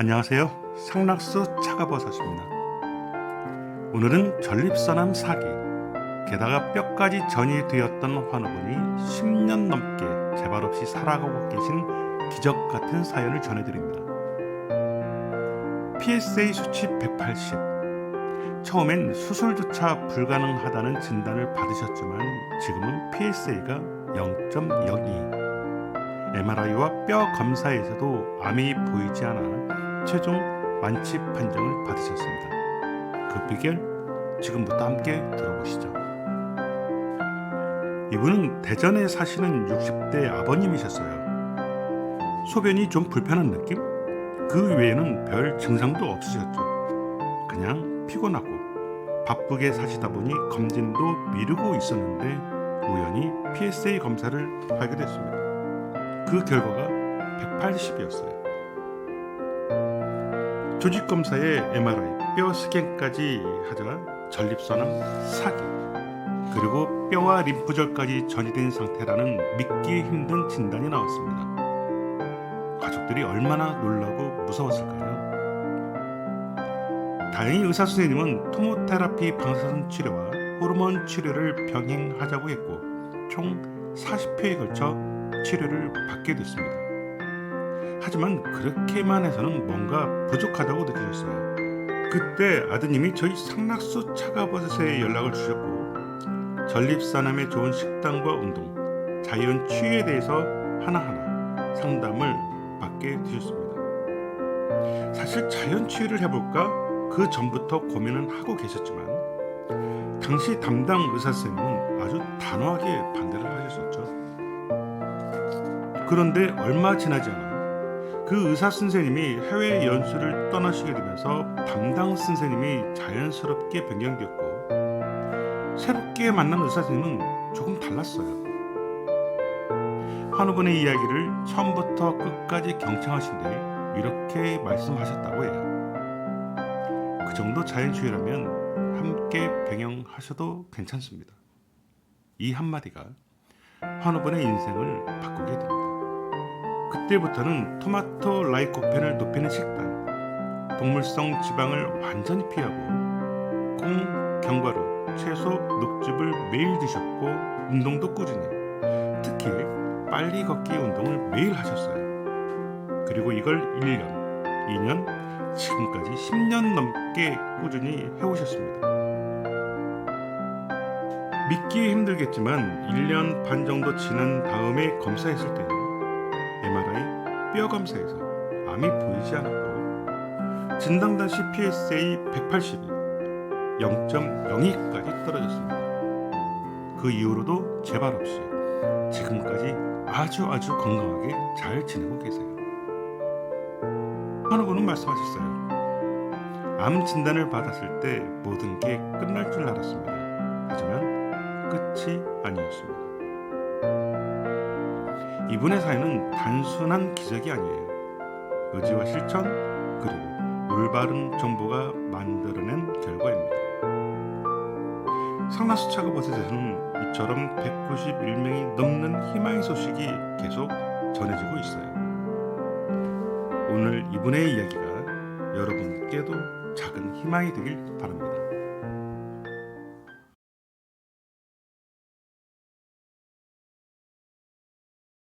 안녕하세요. 상락수 차가버섯입니다. 오늘은 전립선암 사기, 게다가 뼈까지 전이 되었던 환우분이 10년 넘게 재발 없이 살아가고 계신 기적 같은 사연을 전해드립니다. PSA 수치 180. 처음엔 수술조차 불가능하다는 진단을 받으셨지만 지금은 PSA가 0.02. MRI와 뼈 검사에서도 암이 보이지 않아 최종 완치 판정을 받으셨습니다. 그 비결 지금부터 함께 들어보시죠. 이분은 대전에 사시는 60대 아버님이셨어요. 소변이 좀 불편한 느낌? 그 외에는 별 증상도 없으셨죠. 그냥 피곤하고 바쁘게 사시다 보니 검진도 미루고 있었는데 우연히 PSA 검사를 하게 됐습니다. 그 결과가 180이었어요. 조직 검사에 MRI, 뼈 스캔까지 하자 전립선암 사기 그리고 뼈와 림프절까지 전이된 상태라는 믿기 힘든 진단이 나왔습니다. 가족들이 얼마나 놀라고 무서웠을까요? 다행히 의사 선생님은 토모테라피 방사선 치료와 호르몬 치료를 병행하자고 했고 총 40회에 걸쳐 치료를 받게 됐습니다. 하지만 그렇게만 해서는 뭔가 부족하다고 느끼셨어요. 그때 아드님이 저희 상락수 차가버섯에 연락을 주셨고 전립선암에 좋은 식단과 운동, 자연 치유에 대해서 하나하나 상담을 받게 되셨습니다. 사실 자연 치유를 해볼까 그 전부터 고민은 하고 계셨지만 당시 담당 의사 선생님은 아주 단호하게 반대를 하셨었죠. 그런데 얼마 지나지 않아 그 의사 선생님이 해외 연수를 떠나시게 되면서 담당 선생님이 자연스럽게 변경되었고 새롭게 만난 의사 선생님은 조금 달랐어요. 한우분의 이야기를 처음부터 끝까지 경청하신 뒤 이렇게 말씀하셨다고 해요. 그 정도 자연주의라면 함께 병행하셔도 괜찮습니다. 이 한마디가 한우분의 인생을 바꾸게 됩니다. 그때부터는 토마토 라이코펜을 높이는 식단, 동물성 지방을 완전히 피하고 콩, 견과류, 채소, 녹즙을 매일 드셨고 운동도 꾸준히, 특히 빨리 걷기 운동을 매일 하셨어요. 그리고 이걸 1년, 2년, 지금까지 10년 넘게 꾸준히 해오셨습니다. 믿기 힘들겠지만 1년 반 정도 지난 다음에 검사했을 때는 MRI 뼈 검사에서 암이 보이지 않았고 진단 당시 PSA 180이 0.02까지 떨어졌습니다. 그 이후로도 재발 없이 지금까지 아주 아주 건강하게 잘 지내고 계세요. 한우분은 말씀하셨어요. 암 진단을 받았을 때 모든 게 끝날 줄 알았습니다. 하지만 끝이 아니었습니다. 이분의 사연은 단순한 기적이 아니에요. 의지와 실천 그리고 올바른 정보가 만들어낸 결과입니다. 상나수 차가버섯에서는 이처럼 191명이 넘는 희망의 소식이 계속 전해지고 있어요. 오늘 이분의 이야기가 여러분께도 작은 희망이 되길 바랍니다.